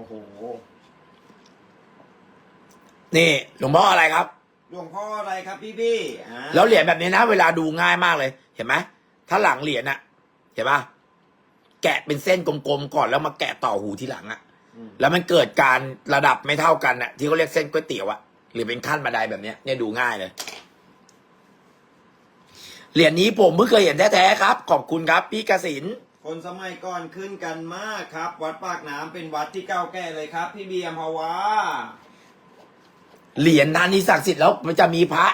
อ้โห นี่หลวงพ่ออะไรครับ หลวงพ่ออะไรครับพี่พี่อ่าแล้วเหรียญแบบนี้นะเวลาดูง่ายมากเลย เห็นไหมถ้าหลังเหรียญอะเห็นปะแกะเป็นเส้นกลมๆก่อนแล้วมาแกะต่อหูทีหลังอะอืมแล้วมันเกิดการระดับไม่เท่ากันอะที่เขาเรียกเส้นก๋วยเตี๋ยวอะหรือเป็นขั้นบันไดแบบเนี้ยเนี่ยดูง่ายเลย เหรียญนี้ผมเพิ่งเคยเห็นแท้ๆครับ ขอบคุณครับ พี่กสิน คนสมัยก่อนขึ้นกันมากครับ วัดปากน้ำเป็นวัดที่เก่าแก่เลยครับ พี่เบียมภาวะเหรียญนั้นนี่ศักดิ์สิทธิ์แล้วมันจะมีพระ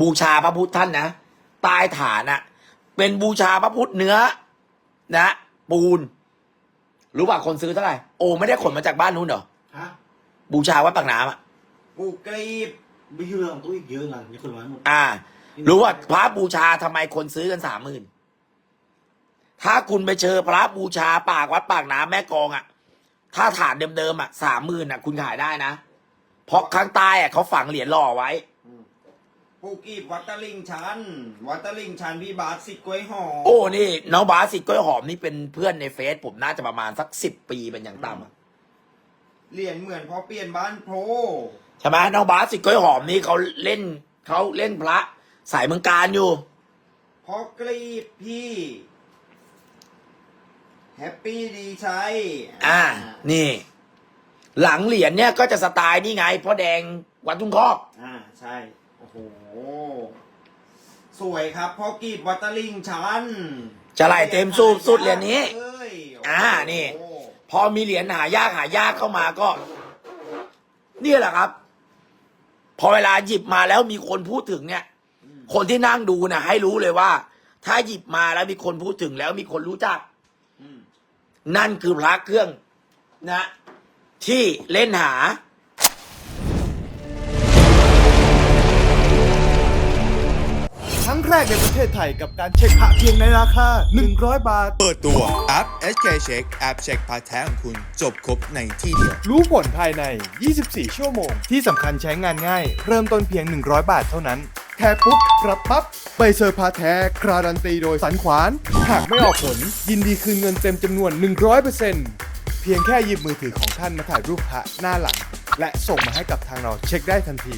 บูชาพระพุทธท่านนะใต้ฐานอะเป็นบูชาพระพุทธเนื้อ นะ ปูน รู้ป่ะคนซื้อเท่าไหร่โอ้ไม่ได้ขนมาจากบ้านนู้นเหรอฮะบูชาวัดปากน้ำอะปูกรีบมีเรื่องตู้อีกเยอะนะมีคนมาหมดอ่า รู้ว่าพระบูชาทำไมคนซื้อกันสามหมื่น ถ้าคุณไปเจอพระบูชาปากวัดปากน้ำแม่กลองอะถ้าฐานเดิมๆอะสามหมื่นอะคุณขายได้นะ เพราะข้างใต้อะเขาฝังเหรียญหล่อไว้ ปูกรีบวัดตะลิงชัน วัดตะลิงชันพี่บาสสิทธิ์กล้วยหอมโอ้นี่น้องบาสสิทธิ์กล้วยหอมนี่เป็นเพื่อนในเฟซผมน่าจะประมาณสักสิบปีเป็นอย่างต่ำอะเหรียญเหมือนพอเปลี่ยนบ้านโพใช่ไหมน้องบาสสิทธิ์กล้วยหอมนี่เขาเล่นเขาเล่นพระสายเมืองการอยู่ พอกรีบพี่ แฮปปี้ดีชัยอ่า นี่ หลังเหรียญเนี่ยก็จะสไตล์นี่ไงพ่อแดงวัดทุ่งคอก อ่า ใช่ โอ้โห สวยครับพอกรีบวัดตะลิงชันจะไหลเต็มสูบสุดเหรียญนี้ เอ้ยอ่า นี่ โอ้โหพอมีเหรียญหายากหายากเข้ามาก็เนี่ยแหละครับ พอเวลาหยิบมาแล้วมีคนพูดถึงเนี่ย คนที่นั่งดูนะให้รู้เลยว่า ถ้าหยิบมาแล้วมีคนพูดถึงแล้วมีคนรู้จักอืม นั่นคือพระเครื่องนะ ที่เล่นหา ครั้งแรกในประเทศไทยกับการเช็คพระเพียงในราคา 100 บาท เปิดตัวแอป SK Check แอปเช็คพาร์ทแท้ของคุณจบครบในที่เดียว รู้ผลภายใน 24 ชั่วโมง ที่สำคัญใช้งานง่าย เริ่มต้นเพียง 100 บาทเท่านั้น แค่ปุ๊บรับปั๊บใบเซอร์พาแท้การันตีโดยสันขวาน หากไม่ออกผล ยินดีคืนเงินเต็มจำนวน 100%เพียงแค่หยิบมือถือของท่านมาถ่ายรูปพระหน้าหลัง และส่งมาให้กับทางเราเช็คได้ทันที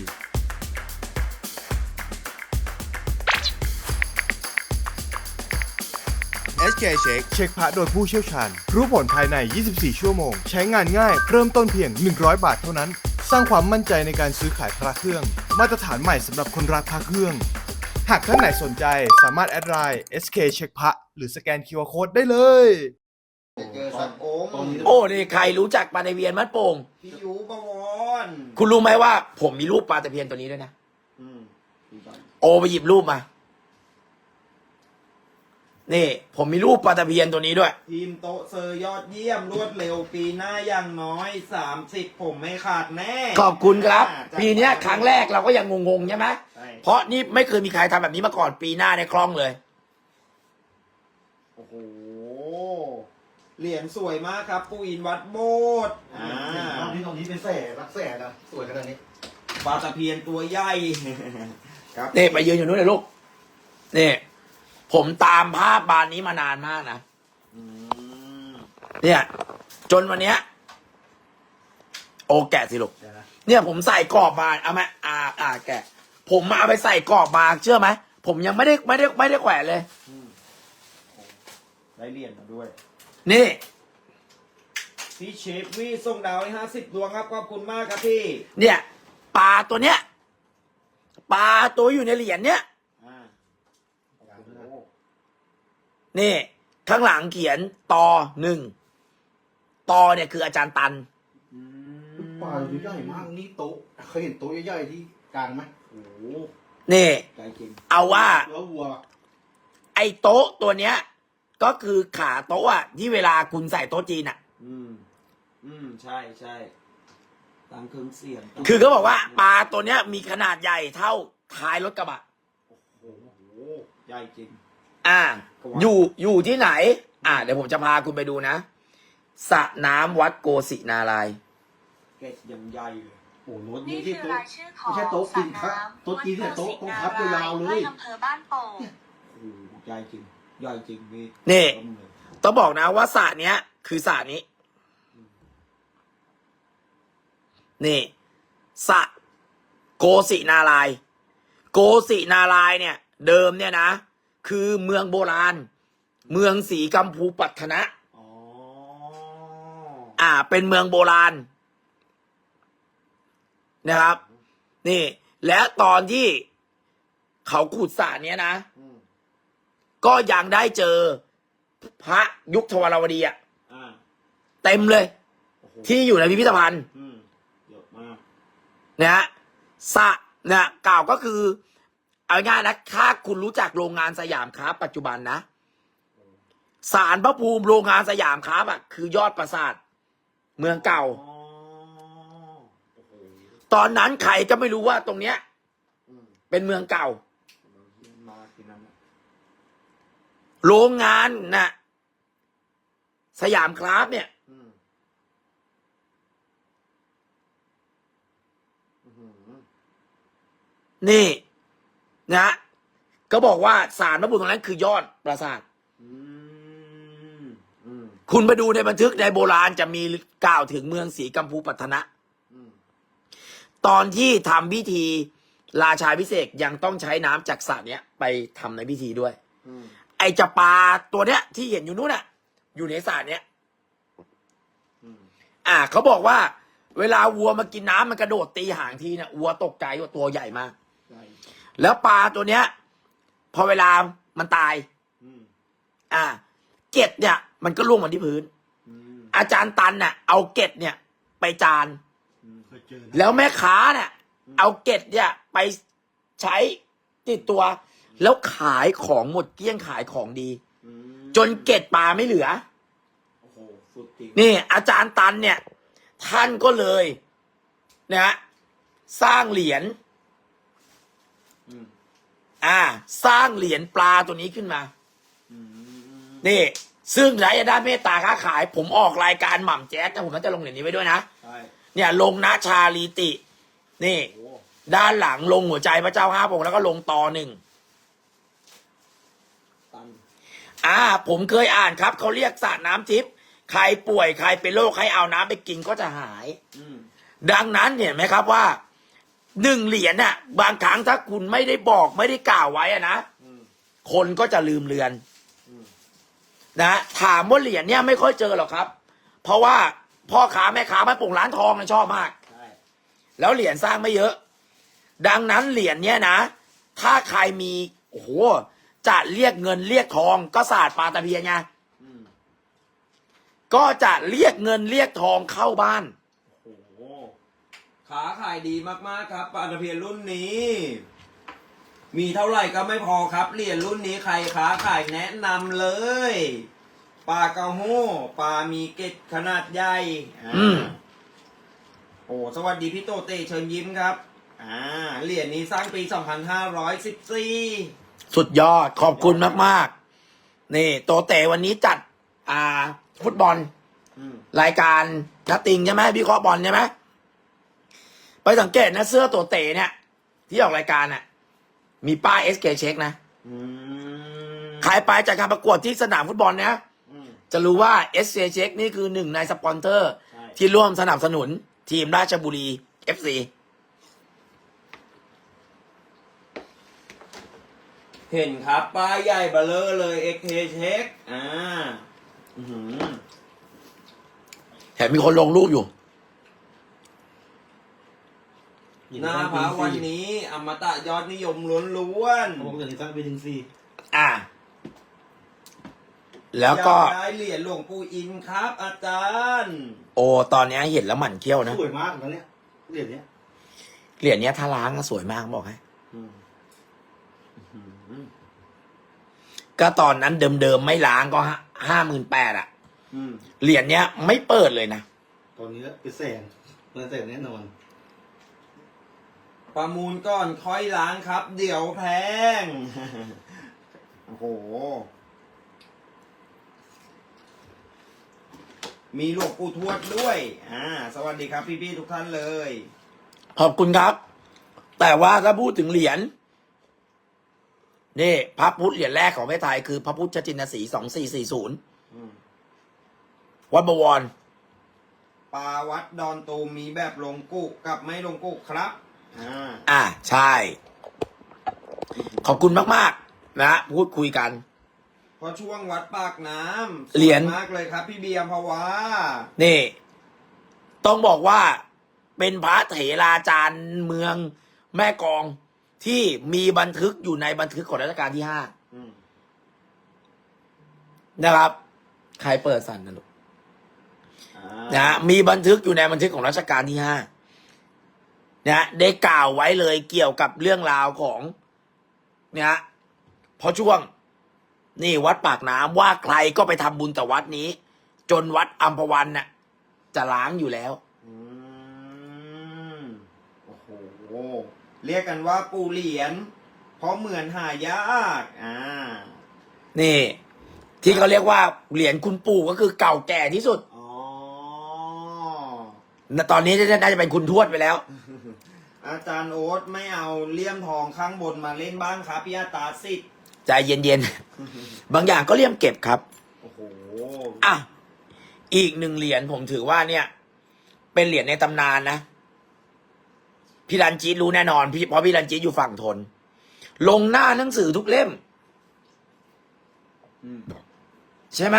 SK Check เช็คพระโดยผู้เชี่ยวชาญ รู้ผลภายใน 24 ชั่วโมง ใช้งานง่าย เริ่มต้นเพียง 100 บาทเท่านั้น สร้างความมั่นใจในการซื้อขายพระเครื่อง มาตรฐานใหม่สำหรับคนรักพระเครื่อง หากท่านไหนสนใจสามารถแอดไลน์ SK เช็คพระหรือสแกน QR Code ได้เลย เจอสักองค์โอ้นี่ใครรู้จักปลาตะเพียนมัดโป่งพี่ยูบวรคุณรู้ไหมว่า ผมมีรูปปลาตะเพียนตัวนี้ด้วยนะ อืมดูก่อนโอไปหยิบรูปมา นี่ผมมีรูปปลาตะเพียนตัวนี้ด้วย ทีมโต๊ะเซอร์ยอดเยี่ยมรวดเร็วปีหน้าอย่างน้อยสามสิบผมไม่ขาดแน่ขอบคุณครับอ่าจัดปีเนี้ยครั้งแรกเราก็ยังงงๆใช่ไหมใช่เพราะนี่ไม่เคยมีใครทำแบบนี้มาก่อนปีหน้าในยคล่องเลย โอ้โหเหรียญสวยมากครับ ปูอินวัดโบสถ์อ่านี่ตรงนี้เป็นแสนรักแสนนะสวยขนาดนี้ ปลาตะเพียนตัวใหญ่ ครับ นี่ไปยืนอยู่นู้นเลยลูกนี่ ผมตามภาพบานนี้มานานมากนะอืมเนี่ย จนวันเนี้ย โอแกะสิลูกเดี๋ยวนะเนี่ยผมใส่กรอบมาเอาไหมอ่าอ่าแกะ ผมมาเอาไปใส่กรอบมาเชื่อไหมผมยังไม่ได้ไม่ได้ไม่ได้แขวนเลยได้เหรียญมาด้วย นี่พี่เชฟวี่ส่งดาวให้ห้าสิบดวงครับขอบคุณมากครับพี่ เนี่ยปลาตัวเนี้ยปลาตัวอยู่ในเหรียญเนี้ย อ่าโอ้โห นี่ข้างหลังเขียนตอหนึ่งตอเนี่ยคืออาจารย์ตันอืมปลาตัวใหญ่มากนี่โต๊ะเคยเห็นโต๊ะใหญ่ๆที่กลางไหมโอ้โหนี่ ใจจริงเอาว่า แล้ววัวไอ้โต๊ะตัวเนี้ย ก็คือขาโต๊ะอะที่เวลาคุณใส่โต๊ะจีนอะอืม อืม ใช่ใช่ตามเครื่องเสียงตมคือเขาบอกว่าปลาตัวเนี้ยมีขนาดใหญ่เท่าท้ายรถกระบะ โอ้โหใหญ่จริง อ่าก็ว่า อยู่อยู่ที่ไหน อ่า เดี๋ยวผมจะพาคุณไปดูนะสระน้ำวัดโกสินารายณ์เกตยังใหญ่เลยโอ้โหรถนี่นี่คืที่อโต๊ะ รายชื่อของไม่ใช่โต๊ะกินสข้าวระำโต๊ะจีนเนี่ยโต๊ะโต๊ะพับยาวๆเลยที่อำเภอบ้านโป่งโอ้โหใหญ่จริงใหญ่จริงพี่นี่ ต้มเลยต้องบอกนะว่าสระเนี้ย คือสระนี้ นี่สะโกสินารายณ์โกสินารายณ์เนี่ย เดิมเนี่ยนะ คือเมืองโบราณ เมืองสีกัมพูปัตนะอ๋ออ่า เป็นเมืองโบราณ นะครับ นี่ และตอนที่เขาขุดสระเนี้ยนะ อืมก็ยังได้เจอพระยุคทวารวดีอะอ่าเต็มเลย โอ้โหที่อยู่ในพิพิธภัณฑ์ อืมเยอะมากนะฮะสระเนี่ยกล่าวก็คือ เอาง่ายๆนะถ้าคุณรู้จักโรงงานสยามค้าปัจจุบันนะสารพระภูมิโรงงานสยามค้าอะคือยอดปราสาทเมืองเก่าอ๋อโอ้โหตอนนั้นใครก็ไม่รู้ว่าตรงเนี้ยอืมเป็นเมืองเก่ามาที่นั่นน่ะโรงงานน่ะ สยามคราฟต์เนี่ยอืมอื้อหือนี่ นะก็บอกว่าสารพระภูมิตรงนั้นคือยอดปราสาท อืมอืมคุณไปดูในบันทึกในโบราณจะมีกล่าวถึงเมืองศรีกัมพูปัตนะ อืมตอนที่ทำพิธีราชาพิเศษกยังต้องใช้น้ำจากสระเนี้ยไปทำในพิธีด้วย อืมไอจะปลาตัวเนี้ยที่เห็นอยู่นู้นน่ะ อยู่ในสระเนี้ย อืมอ่าเขาบอกว่า เวลาวัวมากินน้ำมันกระโดดตีหางทีนะวัวตกใจว่าตัวใหญ่มากใช่ แล้วปลาตัวเนี้ย พอเวลามันตาย อืมอ่า เกล็ดเนี่ย มันก็ล่วงมาที่พื้น อืมอาจารย์ตันน่ะ เอาเกล็ดเนี่ย ไปจาน อืมเคยเจอนะแล้วแม่ค้าเนี่ยเอาเกล็ดเนี่ย ไปใช้ติดตัว แล้วขายของหมดเกลี้ยงขายของดี อืมจนเกล็ดปลาไม่เหลือ โอ้โหสุดจริงนี่ อาจารย์ตันเนี่ย ท่านก็เลยนะฮะสร้างเหรียญอืม อ่า สร้างเหรียญปลาตัวนี้ขึ้นมาอืมนี่ ซึ่งรายได้านเมตตาค้าขาย ผมออกรายการหม่ำแจ๊สนะผมน่าจะลงเหรียญนี้ไว้ด้วยนะ ใช่เนี่ย ลงนะชาลีติ นี่ โอ้ด้านหลังลงหัวใจพระเจ้าห้าพระองค์แล้วก็ลงต่อหนึ่ง ตัน อ่า ผมเคยอ่านครับ เขาเรียกสระน้ำทิพย์ใครป่วยใครเป็นโรคใครเอาน้ำไปกินก็จะหาย อืม ดังนั้นเห็นไหมครับว่า หนึ่งเหรียญน่ะ บางครั้งถ้าคุณไม่ได้บอกไม่ได้กล่าวไว้อะนะอืมคนก็จะลืมเลือน อืมนะถามว่าเหรียญเนี่ยไม่ค่อยเจอหรอกครับ เพราะว่าพ่อค้าแม่ค้าแม่ปุ่งร้านทองน่ะชอบมาก ใช่แล้วเหรียญสร้างไม่เยอะ ดังนั้นเหรียญเนี่ยนะ ถ้าใครมีโอ้โหจะเรียกเงินเรียกทองก็ศาสตร์ปลาตะเพียนไงอืมก็จะเรียกเงินเรียกทองเข้าบ้านโอ้โห ขาขายดีมากๆครับปลาตะเพียนรุ่นนี้ มีเท่าไหร่ก็ไม่พอครับเหรียญรุ่นนี้ใครค้าขายแนะนำเลยปลากระโห้ปลามีเกล็ดขนาดใหญ่อ่าอืมโอ้สวัสดีพี่โตเต้เชิญยิ้มครับ อ่าเหรียญนี้สร้างปี 2514 สุดยอดขอบคุณมาก ๆ นี่ โตเตวันนี้จัด อ่า ฟุตบอลอืมรายการนัดติงใช่ไหมพี่เคราะห์บอลใช่ไหม ไปสังเกตนะ เสื้อตัวเตเนี่ย ที่ออกรายการน่ะ มีป้าย SK เช็คนะอืมใครไปจากการประกวดที่สนามฟุตบอลนะอืมจะรู้ว่า SK เช็คนี่คือหนึ่งในสปอนเซอร์ใช่ที่ร่วมสนับสนุนทีมราชบุรี FC เห็นครับ ป้ายใหญ่เบลเลอร์เลย XK เช็คอ่าอือหือแถมมีคนลงรูปอยู่ หน้าพระวันนี้อมตะยอดนิยมล้วนผมจะสร้างเป็นหนึ่งสี่อ่าๆแล้วก็ อยาได้เหรียญหลวงปู่อินครับ อาจารย์ โอ้ตอนเนี้ยเห็นแล้วหมั่นเคี้ยวนะ สวยมากนะเนี่ยเหรียญเนี้ยเหรียญเนี้ยถ้าล้างก็สวยมากบอกให้อืมอื้อหือก็ตอนนั้นเดิมๆไม่ล้างก็ห้าหมื่นแปดอะอืมเหรียญเนี้ยไม่เปิดเลยนะ ตอนนี้เป็นแสนเป็นแสนแน่นอน ประมูลก่อนค่อยล้างครับ เดี๋ยวแพง โอ้โห มีหลวงปู่ทวดด้วย อ่า สวัสดีครับพี่ๆทุกท่านเลย ขอบคุณครับ แต่ว่าถ้าพูดถึงเหรียญนี่พระพุทธเหรียญแรกของประเทศไทยคือพระพุทธชินสีสองสี่สี่ศูนย์อืมวัดบวรปลาวัดดอนตูมมีแบบลงกุกับไม่ลงกุครับ อ่าอ่าใช่ ขอบคุณมาก ๆ นะ พูดคุยกัน เพราะช่วงวัดปากน้ำเหรียญ สวยมากเลยครับ พี่เบียร์เพราะว่านี่ ต้องบอกว่าเป็นพระเถราจารย์เมืองแม่กลองที่มีบันทึกอยู่ในบันทึกของรัชกาลที่ห้าอืมนะครับ ใครเปิดสั่นนะลูก อ่านะฮะมีบันทึกอยู่ในบันทึกของรัชกาลที่ห้า นะฮะได้กล่าวไว้เลยเกี่ยวกับเรื่องราวของเนี่ยฮะเพราะช่วง นี่วัดปากน้ำว่าใครก็ไปทำบุญแต่วัดนี้ จนวัดอัมพวันน่ะ จะล้างอยู่แล้ว อืมโอ้โห เรียกกันว่าปูเหรียญ เพราะเหมือนหายาก อ่า นี่ ที่เขาเรียกว่าเหรียญคุณปู่ก็คือเก่าแก่ที่สุดอ๋อ ตอนนี้น่าจะเป็นคุณทวดไปแล้ว อาจารย์โอ๊ตไม่เอาเลี่ยมทองข้างบนมาเล่นบ้างครับพี่อาตาสิทธิ์ใจเย็นๆ บางอย่างก็เลี่ยมเก็บครับ โอ้โหอะอีกหนึ่งเหรียญผมถือว่าเนี่ย เป็นเหรียญในตำนานนะพี่รันจีดรู้แน่นอนพี่เพราะพี่รันจีดอยู่ฝั่งทน ลงหน้าหนังสือทุกเล่มอืมใช่ไหม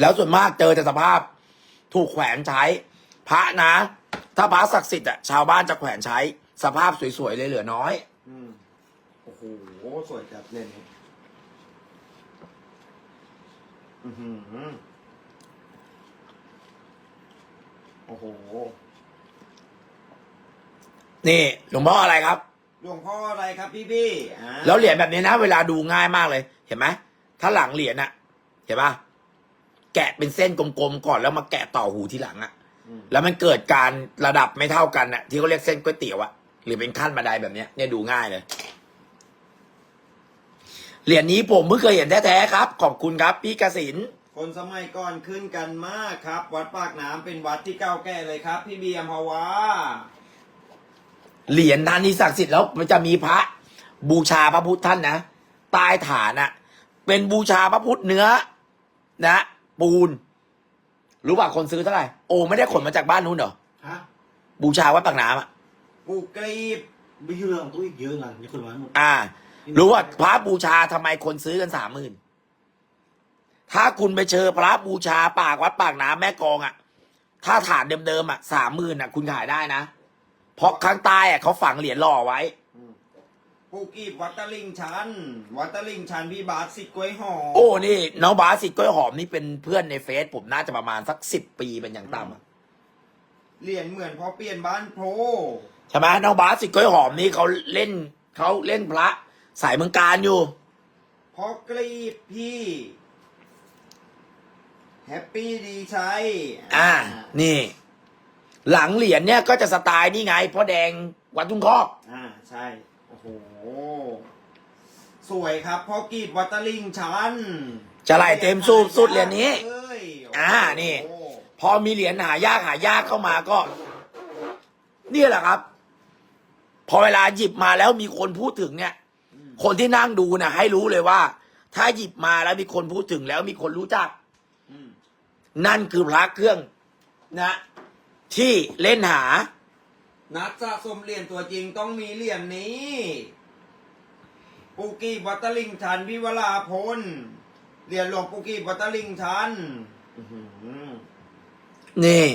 แล้วส่วนมากเจอแต่สภาพ ถูกแขวนใช้ พระนะ ถ้าพระศักดิ์สิทธิ์อะชาวบ้านจะแขวนใช้ สภาพสวยๆเลยเหลือน้อย อืมโอ้โหสวยจัดเลยเนี่ยอือหือโอ้โหนี่หลวงพ่ออะไรครับ หลวงพ่ออะไรครับพี่พี่อ่าแล้วเหรียญแบบนี้นะ เวลาดูง่ายมากเลย เห็นไหมถ้าหลังเหรียญอะเห็นปะ แกะเป็นเส้นกลมๆก่อนแล้วมาแกะต่อหูทีหลังอะอืมแล้วมันเกิดการระดับไม่เท่ากันอะที่เขาเรียกเส้นก๋วยเตี๋ยวอะหรือเป็นขั้นบันไดแบบเนี้ยเนี่ยดูง่ายเลยเหรียญนี้ผมเพิ่งเคยเห็นแท้ๆครับ ขอบคุณครับ พี่กสินคนสมัยก่อนขึ้นกันมากครับ วัดปากน้ำเป็นวัดที่เก่าแก่เลยครับ พี่เบียร์เพราะว่าเหรียญท่านนี้ศักดิ์สิทธิ์แล้วมันจะมีพระ บูชาพระพุทธท่านนะใต้ฐานอะเป็นบูชาพระพุทธเนื้อ นะ ปูน รู้ป่ะคนซื้อเท่าไหร่ โอ้ไม่ได้ขนมาจากบ้านนู้นเหรอ ฮะบูชาวัดปากน้ำอะปูกรีบไม่ใช่เรื่องของตู้อีกเยอะนะมีคนมาหมดอ่า รู้ว่าพระบูชาทำไมคนซื้อกันสามหมื่น ถ้าคุณไปเจอพระบูชาปากวัดปากน้ำแม่กลองอะถ้าฐานเดิมๆอะสามหมื่นอะคุณขายได้นะ เพราะข้างใต้อะเขาฝังเหรียญหล่อไว้ ปูกรีบวัดตะลิงชัน วัดตะลิงชันพี่บาสสิทธิ์กล้วยหอมโอ้นี่น้องบาสสิทธิ์กล้วยหอมนี่เป็นเพื่อนในเฟซผมน่าจะประมาณสักสิบปีเป็นอย่างต่ำอะเหรียญเหมือนพอเปลี่ยนบ้านโพใช่ไหมน้องบาสสิทธิ์กล้วยหอมนี่เขาเล่นเขาเล่นพระสายเมืองการอยู่พอกรีบพี่แฮปปี้ดีใช้อ่า นี่ หลังเหรียญเนี่ยก็จะสไตล์นี่ไงพ่อแดงวัดทุ่งคอกอ่าใช่ โอ้โห สวยครับพอกรีบวัดตะลิงชันจะไหลเต็มสูบสุดเหรียญนี้ เอ้ยโโหอ่านี่พอมีเหรียญหายากหายากเข้ามาก็เนี่ยแหละครับ พอเวลาหยิบมาแล้วมีคนพูดถึงเนี่ย คนที่นั่งดูนะให้รู้เลยว่า ถ้าหยิบมาแล้วมีคนพูดถึงแล้วมีคนรู้จัก อืมนั่นคือพระเครื่องนะ ที่เล่นหา นักสะสมเหรียญตัวจริงต้องมีเหรียญนี้ปูกีบวัตลิงชันพิวราพลเหรียญหลวงปูกีบวัตลิงชันนี่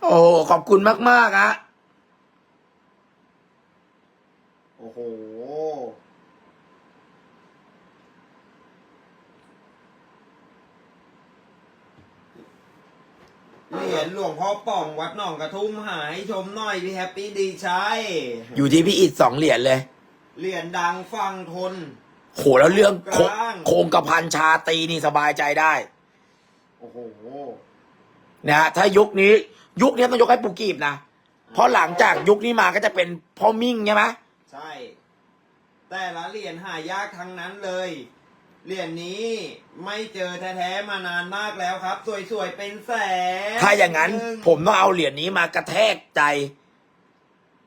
โอ้ขอบคุณมาก ๆ ฮะ โอ้โห เหรียญหลวงพ่อป่องวัดหนองกระทุ่มหายชมหน่อยพี่แฮปปี้ดีใช้อยู่ที่พี่อิดสองเหรียญเลยเหรียญดังฟังทน โหแล้วเรื่องโคกลาง โคงกระพันชาตรีนี่สบายใจได้โอ้โหนะฮะถ้ายุคนี้ ยุคนี้ต้องยกให้ปูกีบนะเพราะหลังจากยุคนี้มาก็จะเป็นพ่อมิ่งใช่ไหมใช่ แต่ละเหรียญหายากทั้งนั้นเลย เหรียญนี้ไม่เจอแท้ๆมานานมากแล้วครับ สวยๆเป็นแสนถ้าอย่างนั้นหงผมต้องเอาเหรียญนี้มากระแทกใจ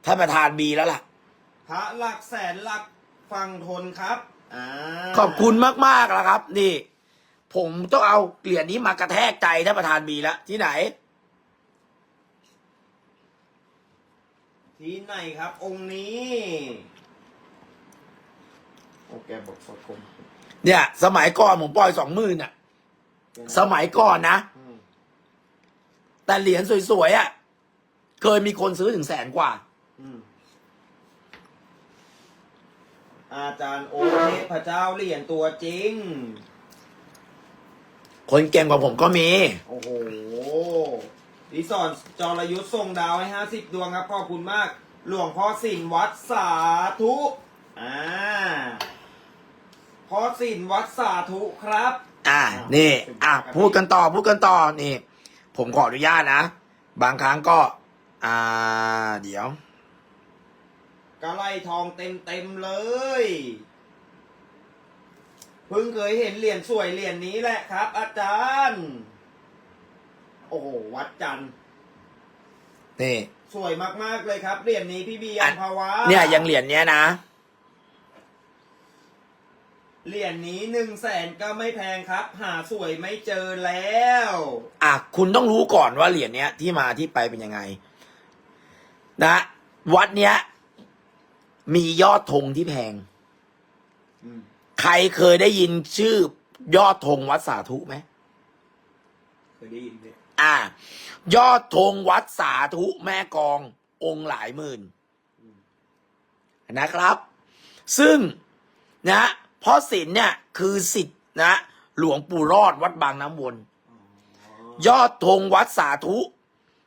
ท่านประธานบีแล้วล่ะ พระหลักแสนหลักฟังทนครับอ่าขอบคุณมากๆแล้วครับ นี่ ผมต้องเอาเหรียญนี้มากระแทกใจท่านประธานมีแล้วที่ไหน ที่ไหนครับ องค์นี้ โอเคบอกสดคม เนี่ย สมัยก่อนผมปล่อยสองหมื่นอะ สมัยก่อนนะอืมแต่เหรียญสวยๆอะ เคยมีคนซื้อถึงแสนกว่าอืมอาจารย์โอเทพเจ้าเหรียญตัวจริง คนเก่งกว่าผมก็มี โอ้โหรีสอร์ทจรยุทธ์ส่งดาวให้ห้าสิบดวงครับขอบคุณมาก หลวงพ่อสินวัดสาธุ อ่า พ่อสินวัดสาธุครับ อ่านี่อะพูดกันต่อพูดกันต่อนี่ ผมขออนุญาตนะ บางครั้งก็ อ่า เดี๋ยวกระไลทองเต็มเต็มๆเลย เพิ่งเคยเห็นเหรียญสวยเหรียญนี้แหละครับ อาจารย์ โอ้โหวัดจันทร์นี่ สวยมากๆเลยครับเหรียญนี้พี่บีอัมภาวะเนี่ยยังเหรียญเนี้ยนะ เหรียญนี้หนึ่งแสนก็ไม่แพงครับ หาสวยไม่เจอแล้ว อะคุณต้องรู้ก่อนว่าเหรียญเนี้ย ที่มาที่ไปเป็นยังไง นะ วัดเนี้ย มียอดธงที่แพง อืมใครเคยได้ยินชื่อยอดธงวัดสาธุไหม เคยได้ยินไหมอ่ายอดธงวัดสาธุแม่กององค์หลายหมื่นนะครับ ซึ่งนะ พ่อศิลป์เนี่ยคือสิทธิ์นะ หลวงปู่รอดวัดบางน้ำวน ยอดธงวัดสาธุ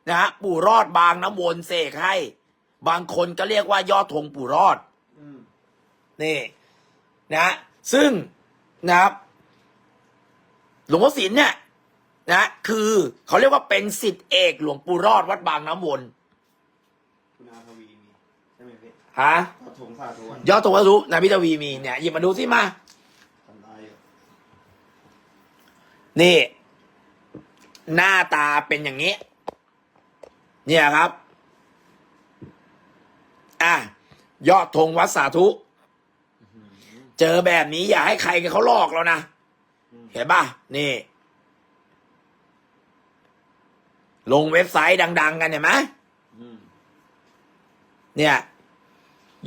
นะฮะปู่รอดบางน้ำวนเสกให้ บางคนก็เรียกว่ายอดธงปู่รอดอนี่นะซึ่งนะครับหลวงพ่อศิลป์เนี่ยนะคือเขาเรียกว่าเป็นสิทธิเอกหลวงปู่รอดวัดบางน้ำวนคุณอาทวี ฮะกระถงสาธุอะยอดธงวัดสาธุนะพิทวีมีเนี่ยหยิบมาดูสิมา ทำได้อยู่นี่ หน้าตาเป็นอย่างนี้ เนี่ยครับ อะ ยอดธงวัดสาธุ เจอแบบนี้อย่าให้ใครเขาหลอกเรานะ เห็นป่ะ นี่ ลงเว็บไซต์ดัง ๆ กันเห็นไหม อืมเนี่ย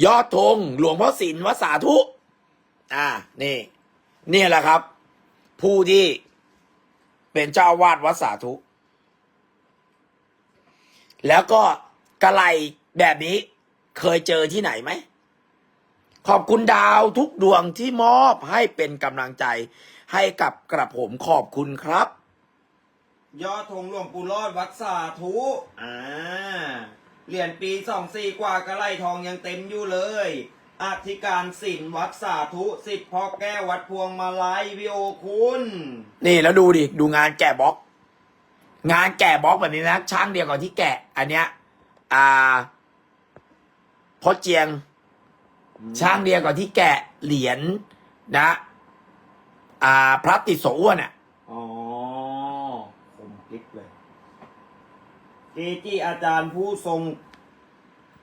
ยอดธงหลวงพ่อศิลวัดสาธุ อ่า นี่ เนี่ยแหละครับ ผู้ที่เป็นเจ้าวาดวัดสาธุ แล้วก็กระไลแบบนี้เคยเจอที่ไหนไหม ขอบคุณดาวทุกดวงที่มอบให้เป็นกำลังใจ ให้กับกระผมขอบคุณครับ ยอดธงหลวงปู่รอดวัดสาธุ อ่า เหรียญปีสองสี่กว่ากระไลทองยังเต็มอยู่เลยอธิการศิลป์วัดสาธุสิทธิพ่อแก้ววัดพวงมาลัยวิโอคุณ นี่แล้วดูดิ ดูงานแกะบล็อก งานแกะบล็อกแบบนี้นะช่างเดียวกับที่แกะ อันเนี้ย อ่าพ่อเจียง ช่างเดียวกับที่แกะเหรียญนะ อ่าพระติดโสอ้วนอะ อ๋อคมคลิกเลย เกจิอาจารย์ผู้ทรง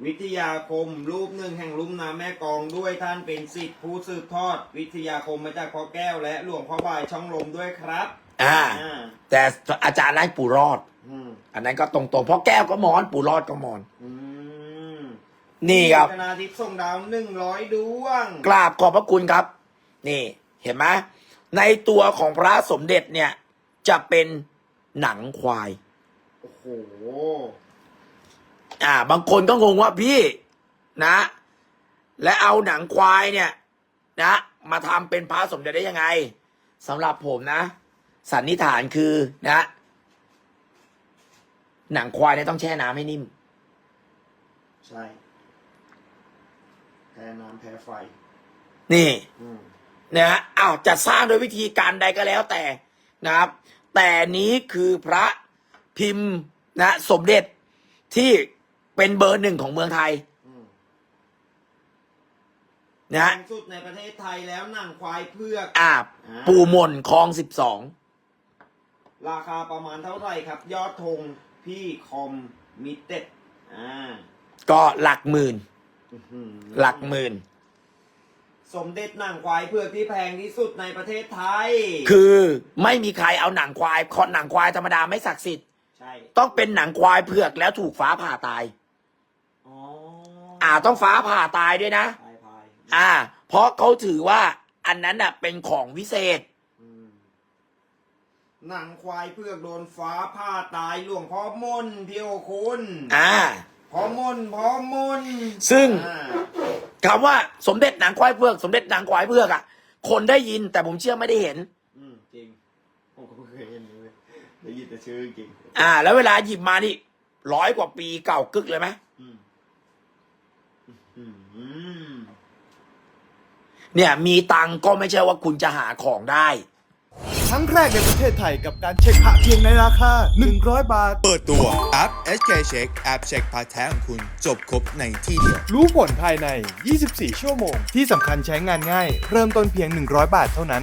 วิทยาคมรูปหนึ่งแห่งลุ่มน้ำแม่กองด้วยท่านเป็นสิทธิผู้สืบทอด วิทยาคมมาจากพ่อแก้วและหลวงพ่อบายช่องลมด้วยครับ อ่าอ่าแต่อาจารย์ไล่ปู่รอดอืมอันนั้นก็ตรงๆเพราะแก้วก็มอน ปู่รอดก็มอนอืมนี่ครับธนาทิพย์ส่งดาวหนึ่งร้อยดวง กราบขอบพระคุณครับ นี่ เห็นไหมในตัวของพระสมเด็จเนี่ย จะเป็นหนังควาย โอ้โห อ่า บางคนก็งงว่าพี่นะ และเอาหนังควายเนี่ย นะ มาทำเป็นพระสมเด็จได้ยังไงสำหรับผมนะ สันนิษฐานคือนะ หนังควายเนี่ยต้องแช่น้ำให้นิ่ม ใช่แพ้น้ำแพ้ไฟ นี่อืมนะฮะอ้าวจะสร้างโดยวิธีการใดก็แล้วแต่นะครับ แต่นี้คือพระพิมพ์ นะ สมเด็จที่เป็นเบอร์หนึ่งของเมืองไทยอืมนะฮะแพงสุดในประเทศไทยแล้วหนังควายเพือกอาบปูหม่นคลองสิบสองราคาประมาณเท่าไหร่ครับ ยอดธงพี่คอมมิเต็ดอ่าก็หลักหมื่น อื้อหือหลักหมื่น สมเด็จนางควายเผือกที่แพงที่สุดในประเทศไทยคือไม่มีใครเอาหนังควายคอหนังควายธรรมดาไม่ศักดิ์สิทธิ์ ใช่ต้องเป็นหนังควายเผือกแล้วถูกฟ้าผ่าตาย อ๋ออ่าต้องฟ้าผ่าตายด้วยนะ พายพายอ่า เพราะเขาถือว่าอันนั้นน่ะเป็นของวิเศษ อืมหนังควายเผือกโดนฟ้าผ่าตายหลวงพ่อมนต์พี่โอคุณอ่า พ่อมนต์พ่อมนต์ซึ่งอ่าคำว่าสมเด็จหนังควายเผือก สมเด็จหนังควายเผือกอะ คนได้ยินแต่ผมเชื่อไม่ได้เห็น อืมจริงผมก็ไม่เคยเห็นเลย ได้ยินแต่ชื่อจริงอ่า แล้วเวลาหยิบมานี่ร้อยกว่าปีเก่ากึกเลยไหมอืมอืมอืมเนี่ย มีตังค์ก็ไม่ใช่ว่าคุณจะหาของได้ ครั้งแรกในประเทศไทยกับการเช็คพระเพียงในราคา 100 บาท เปิดตัวแอป SK Check แอปเช็คพาร์ทแท้ของคุณ จบครบในที่เดียว รู้ผลภายใน 24 ชั่วโมง ที่สำคัญใช้งานง่าย เริ่มต้นเพียง 100 บาทเท่านั้น